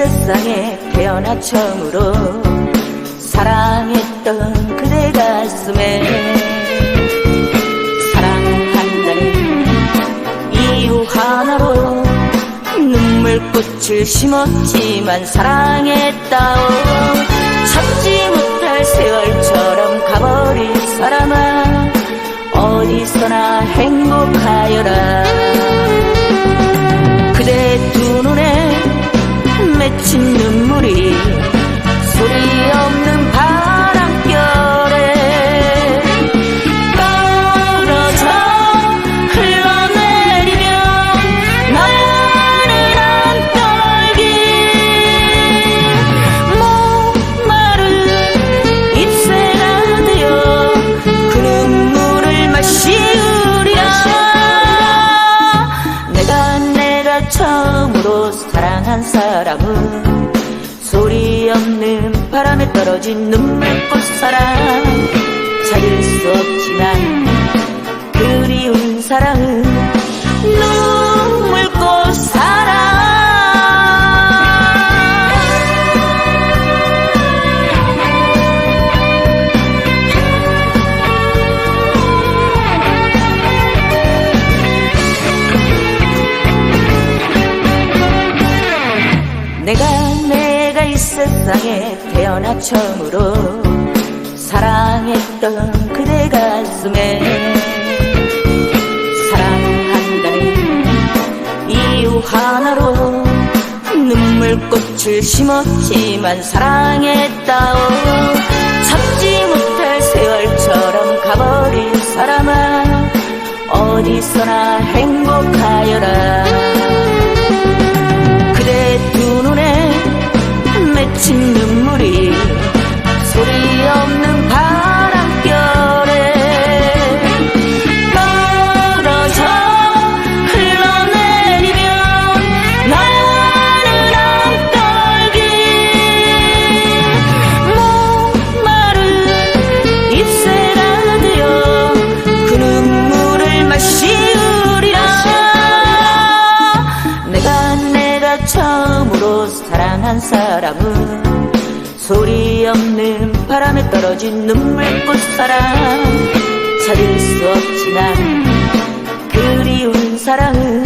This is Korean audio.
세상에 태어나 처음으로 사랑했던 그대 가슴에 사랑한다는 이유 하나로 눈물꽃을 심었지만 사랑했다오. 참지 못할 세월처럼 가버린 사람아 어디서나 행복하여라 情浓 한 사람은 소리 없는 바람에 떨어진 눈물꽃 사랑. 찾을 수 없지만 그리운 사랑은 내가 내가 이 세상에 태어나 처음으로 사랑했던 그대 가슴에 사랑한다는 이유 하나로 눈물꽃을 심었지만 사랑했다오. 참지 못할 세월처럼 가버린 사람아 어디서나 행복 한 사람은 소리 없는 바람에 떨어진 눈물꽃 사랑. 찾을 수 없지 만 그리운 사랑은